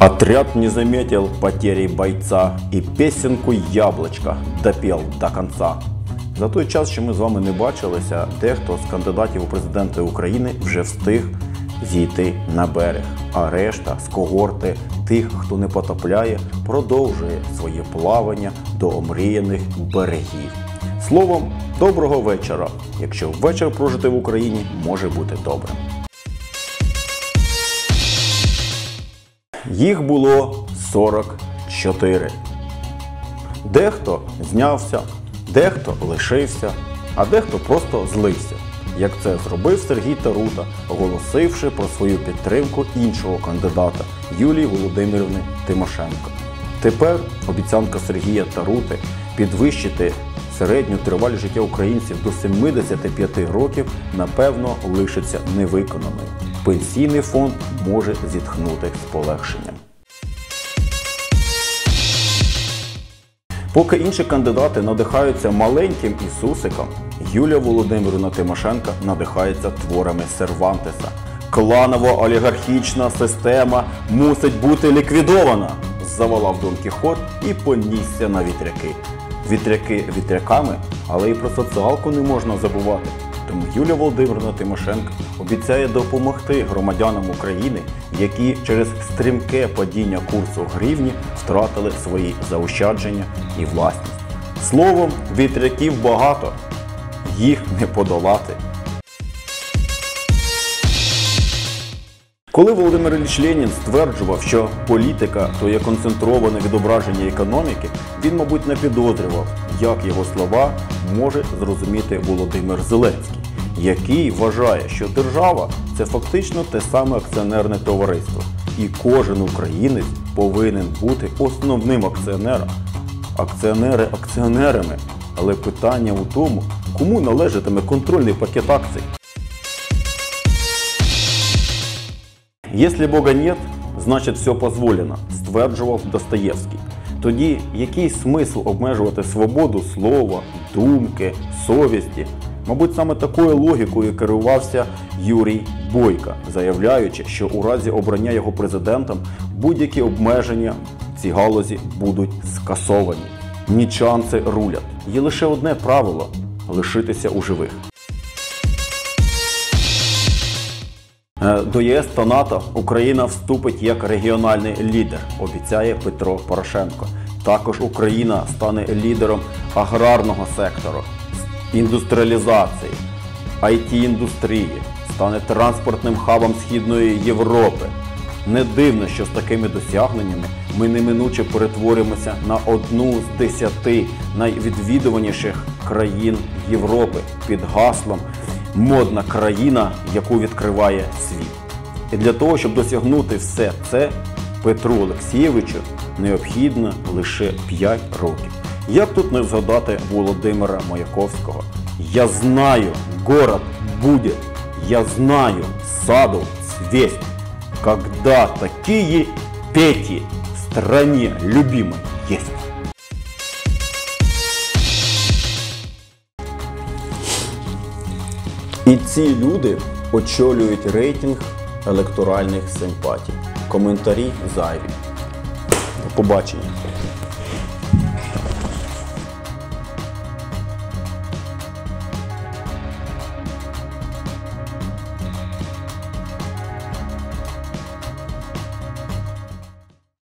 Отряд не заметил потери бойца і песенку Яблочка допел до конца. За той час, що ми з вами не бачилися, дехто з кандидатів у президенти України вже встиг зійти на берег, а решта з когорти тих, хто не потопляє, продовжує своє плавання до омріяних берегів. Словом, доброго вечора, якщо вечір прожити в Україні може бути добрим. Їх було 44. Дехто знявся, дехто лишився, а дехто просто злився, як це зробив Сергій Тарута, оголосивши про свою підтримку іншого кандидата Юлії Володимирівни Тимошенко. Тепер обіцянка Сергія Тарути підвищити середню тривалість життя українців до 75 років, напевно, лишиться невиконаною. Пенсійний фонд може зітхнути з полегшенням. Поки інші кандидати надихаються маленьким Ісусиком, Юлія Володимирівна Тимошенка надихається творами Сервантеса. Кланово-олігархічна система мусить бути ліквідована, заволав Дон Кіхот і понісся на вітряки. Вітряки вітряками, але і про соціалку не можна забувати. Тому Юлія Володимирівна Тимошенко обіцяє допомогти громадянам України, які через стрімке падіння курсу гривні втратили свої заощадження і власність. Словом, вітряків багато, їх не подолати. Коли Володимир Ілліч Ленін стверджував, що політика то є концентроване відображення економіки, він, мабуть, не підозрював, як його слова може зрозуміти Володимир Зеленський, який вважає, що держава це фактично те саме акціонерне товариство, і кожен українець повинен бути основним акціонером. Акціонери акціонерами, але питання у тому, кому належатиме контрольний пакет акцій. Если Бога нет, значить все позволено, стверджував Достоєвський. Тоді який смисл обмежувати свободу слова, думки, совісті? Мабуть, саме такою логікою керувався Юрій Бойка, заявляючи, що у разі обрання його президентом будь-які обмеження в цій галузі будуть скасовані. Нічанці рулять. Є лише одне правило лишитися у живих. Е, До ЄС та НАТО Україна вступить як регіональний лідер, обіцяє Петро Порошенко. Також Україна стане лідером аграрного сектору, індустріалізації, IT-індустрії, стане транспортним хабом Східної Європи. Не дивно, що з такими досягненнями ми неминуче перетворимося на одну з десяти найвідвідуваніших країн Європи під гаслом модна країна, яку відкриває світ. І для того, щоб досягнути все це, Петру Олексійовичу необхідно лише 5 років. Як тут не згадати Володимира Маяковського? Я знаю, город будет, я знаю, саду цвесть, когда такие пети в стране любимой есть. І ці люди очолюють рейтинг електоральних симпатій. Коментарі зайві. До побачення.